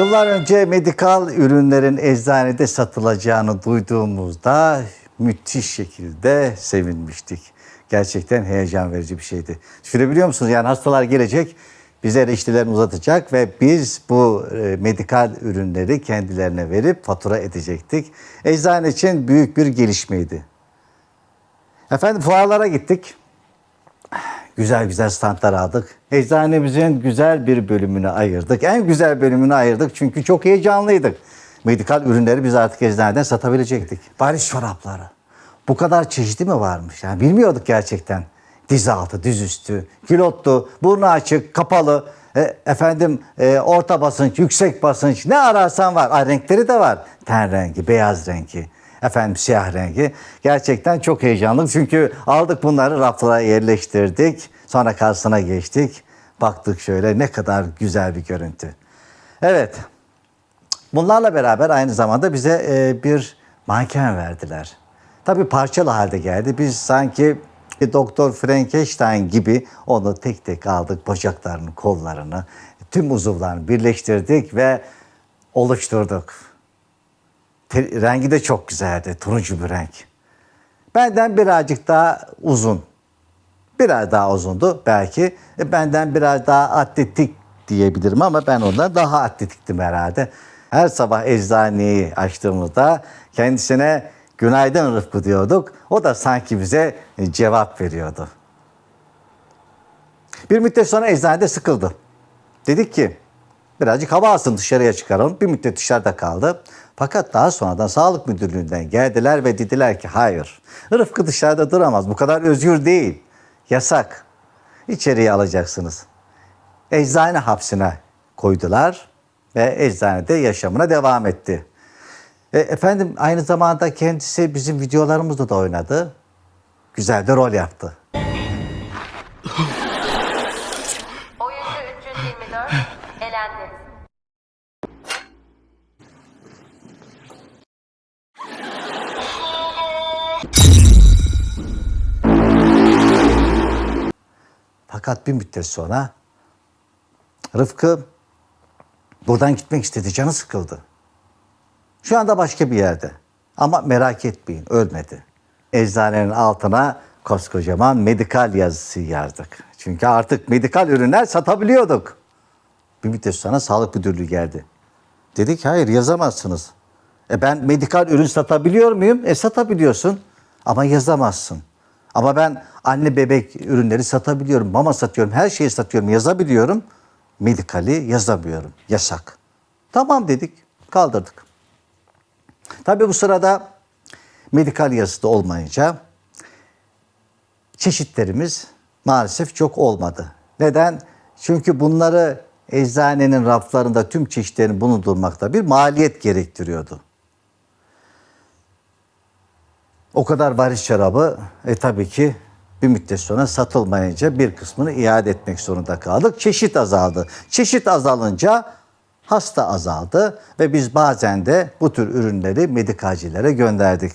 Yıllar önce medikal ürünlerin eczanede satılacağını duyduğumuzda müthiş şekilde sevinmiştik. Gerçekten heyecan verici bir şeydi. Düşünebiliyor musunuz? Yani hastalar gelecek, bize reçetelerini uzatacak ve biz bu e, medikal ürünleri kendilerine verip fatura edecektik. Eczane için büyük bir gelişmeydi. Efendim fuarlara gittik. Güzel güzel standlar aldık. Eczanemizin güzel bir bölümünü ayırdık. En güzel bölümünü ayırdık çünkü çok heyecanlıydık. Medikal ürünleri biz artık eczaneden satabilecektik. Paris çorapları. Bu kadar çeşidi mi varmış? Yani bilmiyorduk gerçekten. Diz altı, diz üstü, kilotlu, burnu açık, kapalı, e, efendim e, orta basınç, yüksek basınç ne ararsan var. Ay, renkleri de var. Ten rengi, beyaz rengi efendim siyah rengi. Gerçekten çok heyecanlı çünkü aldık bunları raflara yerleştirdik. Sonra karşısına geçtik. Baktık şöyle ne kadar güzel bir görüntü. Evet. Bunlarla beraber aynı zamanda bize e, bir manken verdiler. Tabii parçalı halde geldi. Biz sanki Doktor Frankenstein gibi onu tek tek aldık. Bacaklarını, kollarını, tüm uzuvlarını birleştirdik ve oluşturduk. Rengi de çok güzeldi. Turuncu bir renk. Benden birazcık daha uzun. Biraz daha uzundu belki. E, benden biraz daha atletik diyebilirim ama ben ondan daha atletiktim herhalde. Her sabah eczaneyi açtığımızda kendisine günaydın Rıfkı diyorduk. O da sanki bize e, cevap veriyordu. Bir müddet sonra eczanede sıkıldı. Dedik ki birazcık hava alsın dışarıya çıkaralım. Bir müddet dışarıda kaldı. Fakat daha sonradan sağlık müdürlüğünden geldiler ve dediler ki hayır. Rıfkı dışarıda duramaz. Bu kadar özgür değil. Yasak. İçeriye alacaksınız. Eczane hapsine koydular ve eczanede yaşamına devam etti. E, efendim aynı zamanda kendisi bizim videolarımızda da oynadı. Güzel de rol yaptı. Oyuncu 324 Fakat bir müddet sonra Rıfkı buradan gitmek istedi. Canı sıkıldı. Şu anda başka bir yerde. Ama merak etmeyin ölmedi. Eczanenin altına koskocaman medikal yazısı yazdık. Çünkü artık medikal ürünler satabiliyorduk. Bir müddet sonra sağlık müdürlüğü geldi. Dedik hayır yazamazsınız. E ben medikal ürün satabiliyor muyum? E satabiliyorsun ama yazamazsın. Ama ben anne bebek ürünleri satabiliyorum, mama satıyorum, her şeyi satıyorum, yazabiliyorum. Medikali yazamıyorum. Yasak. Tamam dedik, kaldırdık. Tabii bu sırada medikal yazısı da olmayınca çeşitlerimiz maalesef çok olmadı. Neden? Çünkü bunları eczanenin raflarında tüm çeşitlerini bulundurmakta bir maliyet gerektiriyordu. O kadar varis şarabı e tabii ki bir müddet sonra satılmayınca bir kısmını iade etmek zorunda kaldık. Çeşit azaldı. Çeşit azalınca hasta azaldı ve biz bazen de bu tür ürünleri medikalcilere gönderdik.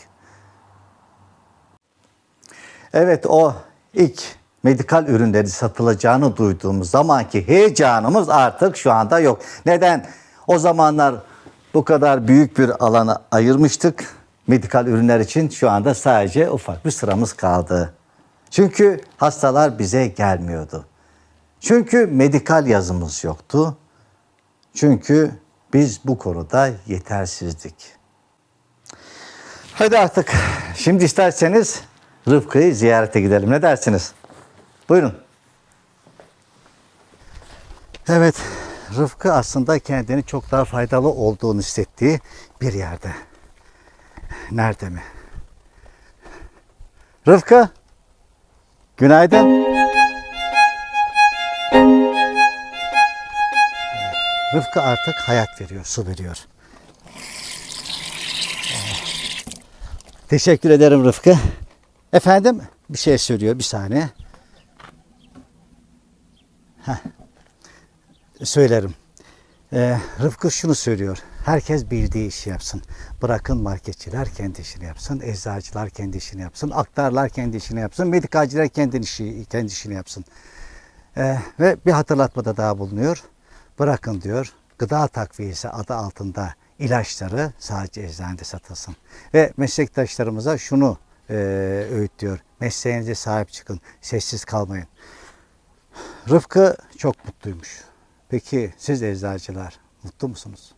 Evet o ilk medikal ürünleri satılacağını duyduğumuz zamanki heyecanımız artık şu anda yok. Neden? O zamanlar bu kadar büyük bir alanı ayırmıştık medikal ürünler için. Şu anda sadece ufak bir sıramız kaldı. Çünkü hastalar bize gelmiyordu. Çünkü medikal yazımız yoktu. Çünkü biz bu konuda yetersizdik. Hadi artık şimdi isterseniz Rıfkı'yı ziyarete gidelim. Ne dersiniz? Buyurun. Evet, Rıfkı aslında kendini çok daha faydalı olduğunu hissettiği bir yerde. Nerede mi? Rıfkı, günaydın. Rıfkı artık hayat veriyor, su veriyor. Teşekkür ederim Rıfkı. Efendim bir şey söylüyor bir saniye. Heh. Söylerim. Ee, Rıfkı şunu söylüyor. Herkes bildiği işi yapsın. Bırakın marketçiler kendi işini yapsın, eczacılar kendi işini yapsın, aktarlar kendi işini yapsın, medikalciler kendi, işi, kendi işini yapsın. Ee, ve bir hatırlatmada daha bulunuyor. Bırakın diyor gıda takviyesi adı altında ilaçları sadece eczanede satılsın. Ve meslektaşlarımıza şunu eh, e, öğütlüyor. Mesleğinize sahip çıkın, sessiz kalmayın. Rıfkı çok mutluymuş. Peki siz eczacılar mutlu musunuz?